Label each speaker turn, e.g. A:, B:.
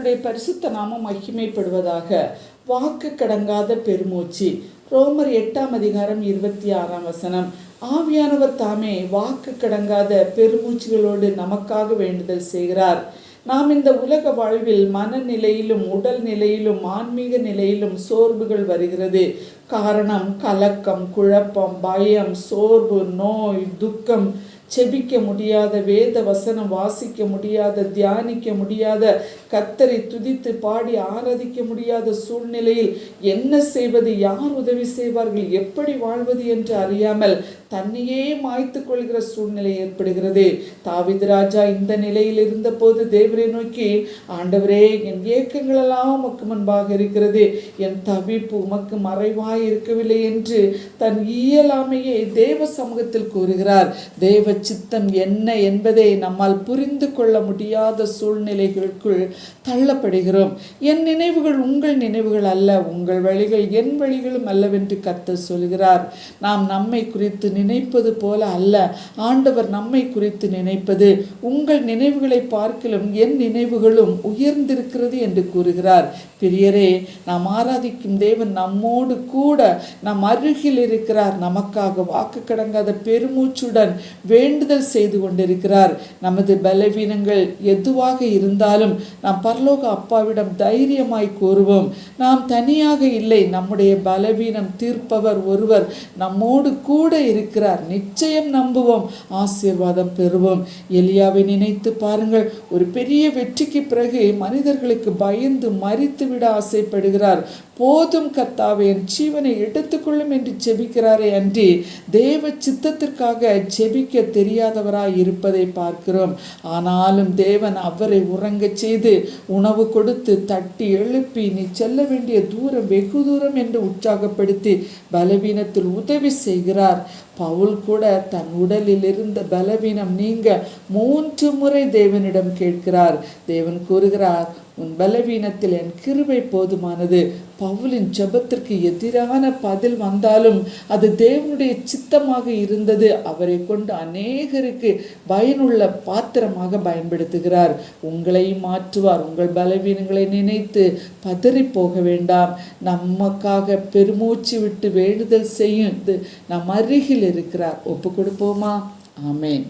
A: கர்த்தருடைய பரிசுத்த நாமம் மகிமைப்படுவதாக வாக்கு கடங்காத பெருமூச்சு. ரோமர் எட்டாம் அதிகாரம் இருபத்தி ஆறாம் வசனம். ஆவியானவர் தாமே வாக்கு கடங்காத பெருமூச்சுகளோடு நமக்காக வேண்டுதல் செய்கிறார். நாம் இந்த உலக வாழ்வில் மனநிலையிலும் உடல் நிலையிலும் ஆன்மீக நிலையிலும் சோர்வுகள் வருகிறது. காரணம் கலக்கம் குழப்பம் பயம் சோர்வு நோய் துக்கம் செபிக்க முடியாத வேத வசனம் வாசிக்க முடியாத தியானிக்க முடியாத கத்தரை துதித்து பாடி ஆராதிக்க முடியாத சூழ்நிலையில் என்ன செய்வது யார் உதவி செய்வார்கள் எப்படி வாழ்வது என்று அறியாமல் தன்னையே மாய்த்து கொள்கிற சூழ்நிலை ஏற்படுகிறது. தாவிது ராஜா இந்த நிலையில் இருந்தபோது தேவரை நோக்கி ஆண்டவரே என் ஏக்கங்களெல்லாம் உமக்கு முன்பாக இருக்கிறது. என் தவிப்பு உமக்கு மறைவாய் இருக்கவில்லை என்று தன் இயலாமையை தேவ சமூகத்தில் கூறுகிறார். தேவ சித்தம் என்ன என்பதை நம்மால் புரிந்து கொள்ள முடியாத சூழ்நிலைகளுக்குள் தள்ளப்படுகிறோம். என் நினைவுகள் உங்கள் நினைவுகள் அல்ல உங்கள் வழிகள் என் வழிகளும் அல்லவென்று கத்த சொல்கிறார். நாம் நம்மை குறித்து நினைப்பது போல அல்ல ஆண்டவர் நம்மை குறித்து நினைப்பது. உங்கள் நினைவுகளை பார்க்கலும் என் நினைவுகளும் உயர்ந்திருக்கிறது என்று கூறுகிறார். பிரியரே நாம் ஆராதிக்கும் தேவன் நம்மோடு கூட நம் அருகில் இருக்கிறார். நமக்காக வாக்கு கடங்காத பெருமூச்சுடன் வேண்டுதல் செய்து கொண்டிருக்கிறார். நமது பலவீனங்கள் எதுவாக இருந்தாலும் நாம் பரலோக அப்பாவிடம் தைரியமாய் கூறுவோம். நாம் தனியாக இல்லை நம்முடைய பலவீனம் தீர்ப்பவர் ஒருவர் நம்மோடு கூட இருக்கிறார். நிச்சயம் நம்புவோம் ஆசீர்வாதம் பெறுவோம். எலியாவை நினைத்து பாருங்கள் ஒரு பெரிய வெற்றிக்கு பிறகு மனிதர்களுக்கு பயந்து மறித்து விட ஆசைப்படுகிறார். போதும் கர்த்தாவே என் ஜீவனை எடுத்துக்கொள்ளும் என்று செபிக்கிறாரே அன்றி தேவ சித்தத்திற்காக செபிக்க தெரியாதவராய் இருப்பதை பார்க்கிறோம். ஆனாலும் தேவன் அவரை உறங்கச் செய்து உணவு கொடுத்து தட்டி எழுப்பி நீ செல்ல வேண்டிய தூரம் வெகு தூரம் என்று உற்சாகப்படுத்தி பலவீனத்தில் உதவி செய்கிறார். பவுல் கூட தன் உடலில் இருந்த பலவீனம் நீங்க மூன்று முறை தேவனிடம் கேட்கிறார். தேவன் கூறுகிறார் உன் பலவீனத்தில் என் கிருபை போதுமானது. பவுலின் ஜெபத்திற்கு எதிரான பதில் வந்தாலும் அது தேவனுடைய சித்தமாக இருந்தது. அவரை கொண்டு அநேகருக்கு பயனுள்ள பாத்திரமாக பயன்படுத்துகிறார். உங்களையும் மாற்றுவார். உங்கள் பலவீனங்களை நினைத்து பதறி போக வேண்டாம். நமக்காக பெருமூச்சு விட்டு வேண்டுதல் செய்யும் நம் அருகில் இருக்கிறார். ஒப்பு கொடுப்போமா? ஆமேன்.